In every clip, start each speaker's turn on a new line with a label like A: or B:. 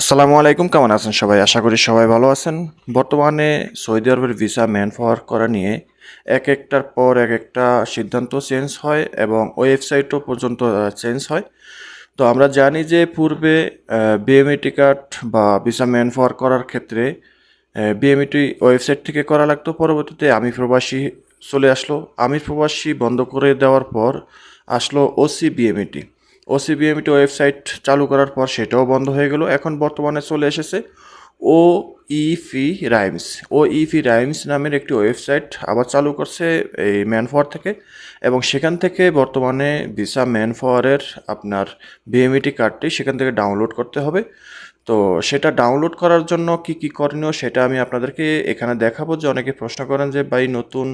A: আসসালামু আলাইকুম, কেমন আছেন সবাই? আশা করি সবাই ভালো আছেন। বর্তমানে সৌদি আরবের ভিসা ম্যান পাওয়ার করা নিয়ে এক একটার পর এক একটা সিদ্ধান্ত চেঞ্জ হয় এবং ওয়েবসাইটও পর্যন্ত চেঞ্জ হয়। তো আমরা জানি যে পূর্বে বিএমইটি কার্ড বা ভিসা ম্যান পাওয়ার করার ক্ষেত্রে বিএমইটি ওয়েবসাইট থেকে করা লাগতো। পরবর্তীতে আমি প্রবাসী চলে আসলো। আমি প্রবাসী বন্ধ করে দেওয়ার পর আসলো ওসি বিএমইটি ওসিবিএমটি ওয়েবসাইট চালু করার পর সেটাও বন্ধ হয়ে গেল। এখন বর্তমানে চলে এসেছে ও ইফি রাইমস ও ইফি রাইমস নামের একটি ওয়েবসাইট আবার চালু করছে এই ম্যানফর থেকে এবং সেখান থেকে বর্তমানে ভিসা ম্যানফরের আপনার বিএমইটি কার্ডটি সেখান থেকে ডাউনলোড করতে হবে। তো সেটা ডাউনলোড করার জন্য কি কি করণীয় সেটা আমি আপনাদেরকে এখানে দেখাবো যে অনেকে প্রশ্ন করেন যে, ভাই, নতুন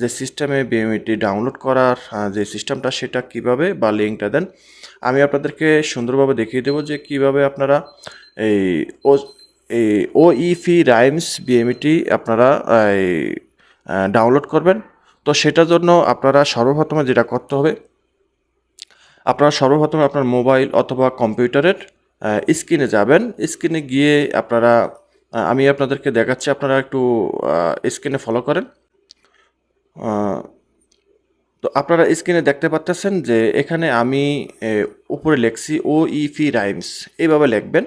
A: যে সিস্টেমে বিএমইটি ডাউনলোড করার যে সিস্টেমটা সেটা কীভাবে বা লিঙ্কটা দেন? আমি আপনাদেরকে সুন্দরভাবে দেখিয়ে দেবো যে কীভাবে আপনারা এই ও এই ও ইফি রাইমস বিএমইটি আপনারা ডাউনলোড করবেন। তো সেটার জন্য আপনারা সর্বপ্রথমে যেটা করতে হবে, আপনারা সর্বপ্রথমে আপনার মোবাইল অথবা কম্পিউটারের স্ক্রিনে যাবেন। স্ক্রিনে গিয়ে আপনারা আমি আপনাদেরকে দেখাচ্ছি, আপনারা একটু স্ক্রিনে ফলো করেন। তো আপনারা স্ক্রিনে দেখতে পাচ্ছেন যে এখানে আমি উপরে লেখছি ও ইফি রাইমস এইভাবে লিখবেন।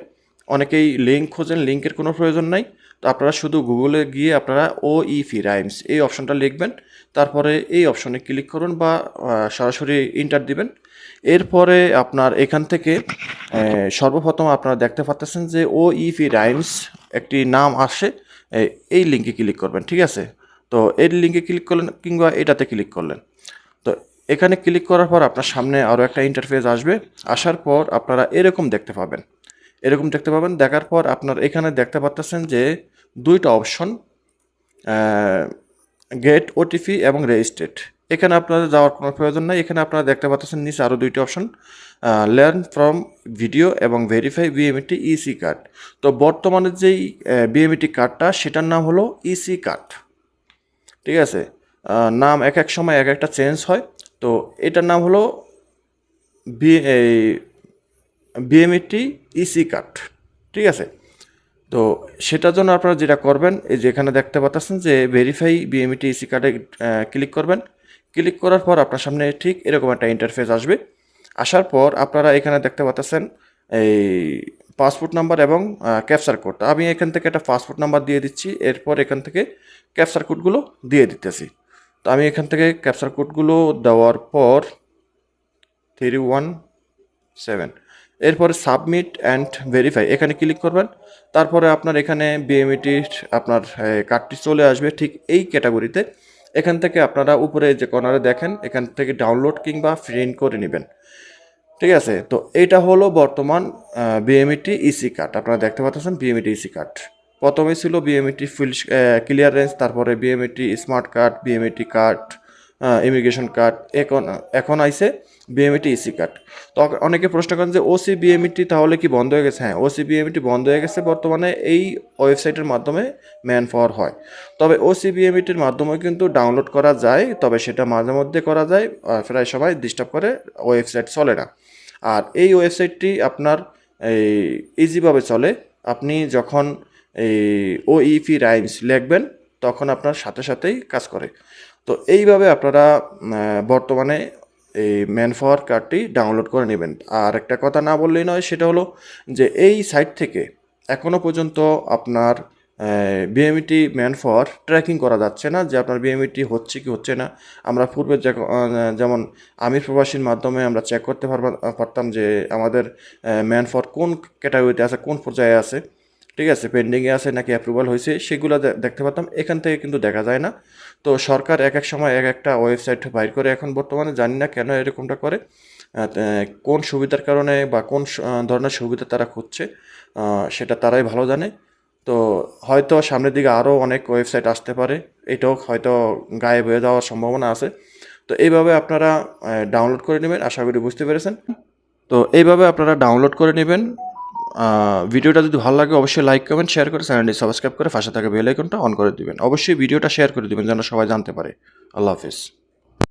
A: অনেকেই লিঙ্ক খোঁজেন লিঙ্কের কোনো প্রয়োজন নাই। তো আপনারা শুধু গুগলে গিয়ে আপনারা ও ইফি রাইমস এই অপশনটা লিখবেন। তারপরে এই অপশনে ক্লিক করুন বা সরাসরি ইন্টার দিবেন। এরপরে আপনার এখান থেকে সর্বপ্রথম আপনারা দেখতে পাচ্ছেন যে ও ইফি রাইমস একটি নাম আসে এই লিঙ্কে ক্লিক করবেন, ঠিক আছে? তো এর লিঙ্কে ক্লিক করলেন কিংবা এটাতে ক্লিক করলেন। তো এখানে ক্লিক করার পর আপনার সামনে আরও একটা ইন্টারফেস আসবে। আসার পর আপনারা এরকম দেখতে পাবেন। এরকম দেখতে পাবেন। দেখার পর আপনার এখানে দেখতে পাচ্ছেন যে দুইটা অপশন গেট ওটিপি এবং রেজিস্ট্রেট এখানে আপনাদের যাওয়ার কোনো প্রয়োজন নাই। এখানে আপনারা দেখতে পাচ্ছেন নিচে আরও দুইটি অপশন লার্ন ফ্রম ভিডিও এবং ভেরিফাই বিএমইটি ইসি কার্ড তো বর্তমানে যেই বিএমইটি কার্ডটা সেটার নাম হলো ইসি কার্ড ঠিক আছে? নাম এক এক সময় এক একটা চেঞ্জ হয়। তো এটার নাম হলো বি এই বিএমইটি ইসি কার্ড ঠিক আছে? তো সেটার জন্য আপনারা যেটা করবেন, এই যে এখানে দেখতে পাচ্ছেন যে ভেরিফাই বিএমইটি ইসি কার্ডে ক্লিক করবেন। ক্লিক করার পর আপনার সামনে ঠিক এরকম একটা ইন্টারফেস আসবে। আসার পর আপনারা এখানে দেখতে পাচ্ছেন এই পাসপোর্ট নাম্বার এবং ক্যাপচার কোড আমি এখান থেকে একটা পাসপোর্ট নাম্বার দিয়ে দিচ্ছি, এরপর এখান থেকে ক্যাপচার কোডগুলো দিয়ে দিতেছি। তো আমি এখান থেকে ক্যাপচার কোডগুলো দেওয়ার পর থ্রি ওয়ান সেভেন এরপরে সাবমিট অ্যান্ড ভেরিফাই, এখানে ক্লিক করবেন। তারপরে আপনার এখানে বিএমইটির আপনার কার্ডটি চলে আসবে ঠিক এই ক্যাটাগরিতে। এখান থেকে আপনারা উপরে যে কর্নারে দেখেন, এখান থেকে ডাউনলোড কিংবা প্রিন্ট করে নেবেন। ঠিক আছে? তো এইটা হলো বর্তমান বিএমইটি ইসি কার্ড আপনারা দেখতে পাচ্ছেন বিএমইটি ইসি কার্ড প্রথমে ছিল বিএমইটি ফিল ক্লিয়ারেন্স তারপরে BMET smart card BMET card immigration card এখন এখন আইছে বিএমইটি ইসি কার্ড তো অনেকে প্রশ্ন করেন যে ওসি বিএমইটি তাহলে কি বন্ধ হয়ে গেছে? হ্যাঁ ওসি বিএমইটি বন্ধ হয়ে গেছে, বর্তমানে এই ওয়েবসাইটের মাধ্যমে ম্যান পাওয়ার হয়। তবে ওসি বিএমইটির মাধ্যমে কিন্তু ডাউনলোড করা যায়, তবে সেটা মাঝে মধ্যে করা যায় প্রায় সময় ডিস্টার্ব করে, ওয়েবসাইট চলে না। আর এই ওয়েবসাইটটি আপনার এই ইজিভাবে চলে, আপনি যখন এই ও ইপি রাইমস লিখবেন, তখন আপনার সাথে সাথেই কাজ করে। তো এইভাবে আপনারা বর্তমানে এই ম্যান পাওয়ার কার্ডটি ডাউনলোড করে নেবেন। আর একটা কথা না বললেই নয়, সেটা হলো যে এই সাইট থেকে এখনও পর্যন্ত আপনার বিএমইটি ম্যান পাওয়ার ট্র্যাকিং করা যাচ্ছে না যে আপনার বিএমইটি হচ্ছে কি হচ্ছে না। আমরা পূর্বে যেমন আমির প্রবাসীর মাধ্যমে আমরা চেক করতে পারতাম যে আমাদের ম্যান পাওয়ার কোন ক্যাটাগরিতে আছে, কোন পর্যায়ে আছে। ঠিক আছে পেন্ডিংয়ে আছে, নাকি অ্যাপ্রুভাল হয়েছে, সেগুলো দেখতে পারতাম। এখান থেকে কিন্তু দেখা যায় না। তো সরকার এক এক সময় এক একটা ওয়েবসাইট বাইর করে এখন বর্তমানে জানি না কেন এরকমটা করে। কোন সুবিধার কারণে বা কোন ধরনের সুবিধা তারা খুঁজছে সেটা তারাই ভালো জানে। তো হয়তো সামনের দিকে আরও অনেক ওয়েবসাইট আসতে পারে। এটাও হয়তো গায়েব হয়ে যাওয়ার সম্ভাবনা আছে। তো এইভাবে আপনারা ডাউনলোড করে নেবেন, আশা করি বুঝতে পেরেছেন। তো এইভাবে আপনারা ডাউনলোড করে নেবেন। ভিডিওটা যদি ভালো লাগে, অবশ্যই লাইক কমেন্ট শেয়ার করে চ্যানেলটি সাবস্ক্রাইব করে পাশে থাকা বেল আইকনটা অন করে দিবেন। অবশ্যই ভিডিওটা শেয়ার করে দিবেন, যেন সবাই জানতে পারে। আল্লাহ হাফিজ।